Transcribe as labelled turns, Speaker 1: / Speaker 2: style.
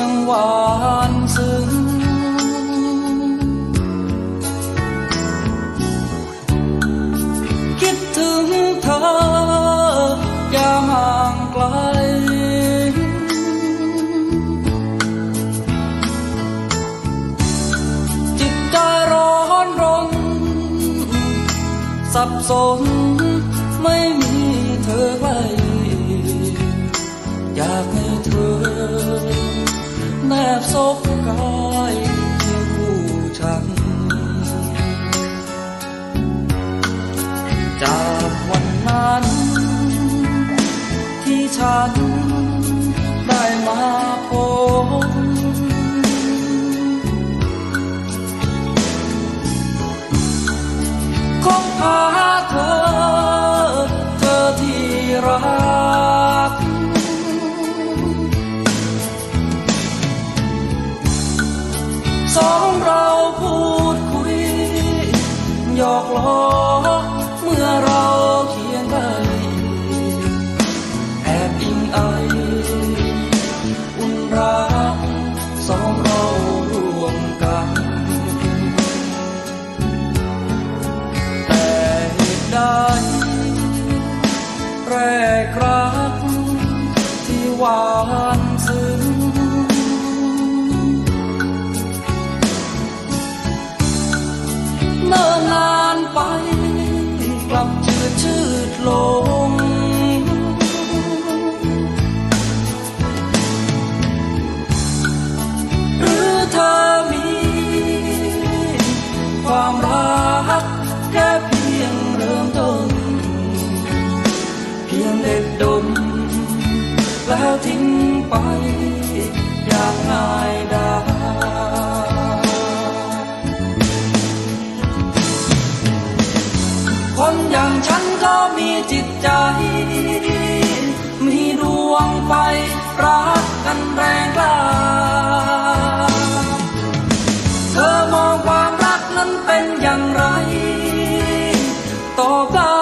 Speaker 1: จังหวานซึ้งคิดถึงเธออย่าห่างไกล จิตใจร้อนรน สับสนไม่มีเธอใกล้ บซบกายเคียงคู่ฉัน จากวันนั้นที่ฉัน อกล้อเมื่อเราเคียงใกล้แอบอิงไออุ่นรักสองเราร่วมกัน แต่เหตุใดแรกรักที่หวาน ชืดลง หรือเธอมี ความรักแค่เพียงเริ่มต้น เพียงเด็ดดม แล้วทิ้งไป อย่างง่ายดายคนอย่างฉัน จิตใจ มีดวงไฟรักกันแรงกล้าเธอมองความรักนั้นเป็นอย่างไร ตอบได้